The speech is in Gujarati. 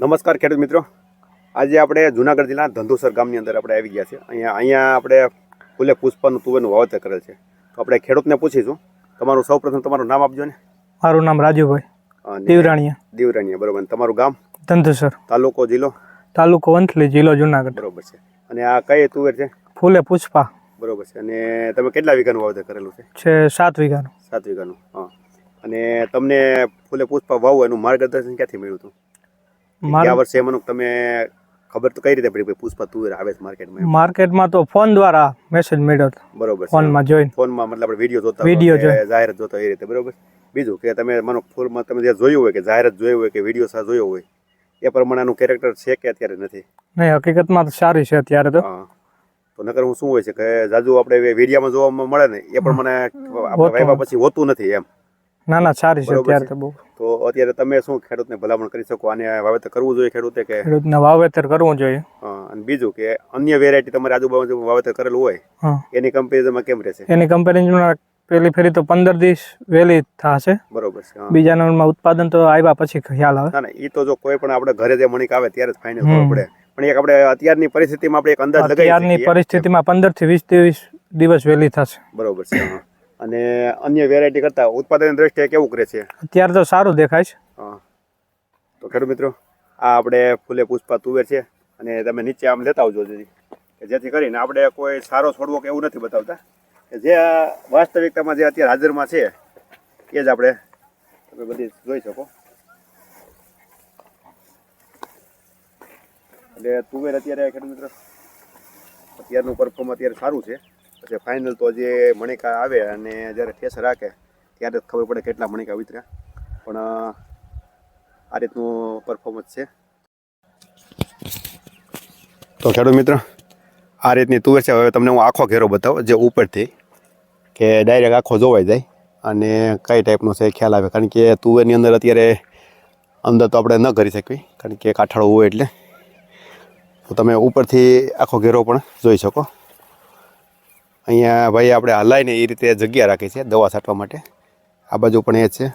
નમસ્કાર ખેડૂત મિત્રો. આજે આપણે જુનાગઢ જિલ્લાના ધંધુસર ગામની અંદર આપણે આવી ગયા છે અહીંયા અહીંયા આપણે ફૂલે પુષ્પનું તુવેરનું વાવેતર કરેલ છે. તો આપણે ખેડૂતને પૂછીશું. તમારું સૌપ્રથમ તમારું નામ આપજો ને. મારું નામ રાજુભાઈ. દીવરાણીયા. દીવરાણીયા બરોબર. તમારું ગામ? ધંધુસર. તાલુકો જિલ્લો? તાલુકો વંથલી જિલ્લો જુનાગઢ. બરોબર છે. અને આ કઈ તુવેર છે? ફૂલે પુષ્પા. બરોબર છે. અને તમે કેટલા વીઘાનું વાવેતર કરેલું છે? છે સાત વીઘાનું. સાત વીઘાનું. હા. અને તમને ફૂલે પુષ્પા વાવવું એનું માર્ગદર્શન ક્યાંથી મળ્યું હતું? ગયા વર્ષે એમાંનું તમે ખબર તો કઈ રીતે પડી પુષ્પા તુવેર આવે છે માર્કેટમાં માર્કેટમાં તો ફોન દ્વારા મેસેજ મળ્યો બરોબર ફોનમાં જોઈને. ફોનમાં મતલબ આપણે વીડિયો જોતા વીડિયો હોય જાહેરાત જોતા એ રીતે બરોબર? બીજું કે તમે માનો ફોનમાં તમે જે જોયું હોય કે જાહેરાત જોયું હોય કે વીડિયો સા જોયો હોય એ પ્રમાણેનું કેરેક્ટર છે કે અત્યારે નથી? નહીં હકીકતમાં તો સારી છે અત્યારે તો. તો નકર હું શું હોય છે કે જાજુ આપણે વિડીયામાં જોવામાં મળે ને એ પ્રમાણે હોતું પછી હોતું નથી એમ. ના ના સારી છે અત્યારે તો બહુ. તો અત્યારે તમે શું ખેડૂતને ભલામણ કરી શકો? આને વાવેતર કરવું જોઈએ ખેડૂતે કે? ખેડૂતને વાવેતર કરવું જોઈએ. હા, અને બીજું કે અન્ય વેરાયટી તમારી આજુબાજુ વાવેતર કરેલું હોય એની કમ્પેરિઝનમાં કેમ રહેશે? એની કમ્પેરિઝનમાં પેલી ફેરી તો પંદર દિવસ વહેલી થશે. બરોબર છે બીજા નંબરમાં ઉત્પાદન તો આવ્યા પછી ખ્યાલ આવે. ના એ તો જો કોઈ પણ આપણે ઘરે જે મણિક આવે ત્યારે જ ફાઇનલ ખબર પડે. પણ એક આપણે અત્યારની પરિસ્થિતિમાં આપણે એક અંદાજ લગાવી અત્યારની પરિસ્થિતિમાં પંદરથી વીસ દિવસ દિવસ વહેલી થશે. બરોબર છે હા. અને અન્ય વેરાયટી કરતા ઉત્પાદન દ્રષ્ટિએ કેવું કરે છે? અત્યારે તો સારું દેખાય છે. હા. તો ખેડૂત મિત્રો આ આપણે ફૂલે પુષ્પા તુવેર છે અને તમે નીચે આમ લેતા આવજો કે જેથી કરીને આપણે કોઈ સારો છોડવો કે એવું નથી બતાવતા. કે જે વાસ્તવિકતામાં જે અત્યારે હાજરમાં છે એ જ આપણે તમે બધી જોઈ શકો. એટલે તુવેર અત્યારે ખેડૂત મિત્રો અત્યારનું પરફોર્મ અત્યારે સારું છે. પછી ફાઇનલ તો જે મણિકા આવે અને જ્યારે ઠેસ રાખે, ત્યારે જ ખબર પડે કેટલા મણિકા વિતર્યા પણ આ રીતનું પરફોર્મન્સ છે. તો ખેડૂત મિત્ર, આ રીતની તુવેર છે. હવે તમને હું આખો ઘેરો બતાવો, જે ઉપરથી, કે ડાયરેક્ટ આખો જોવાઈ જાય અને કઈ ટાઈપનો છે ખ્યાલ આવે. કારણ કે તુવેરની અંદર અત્યારે અંદર તો આપણે ન કરી શકીએ કારણ કે કાઠાળો હોય એટલે. તો તમે ઉપરથી આખો ઘેરો પણ જોઈ શકો. અહીંયા ભાઈ આપણે હલાઈને એ રીતે જગ્યા રાખી છે, દવા છાંટવા માટે. આ બાજુ પણ એ છે.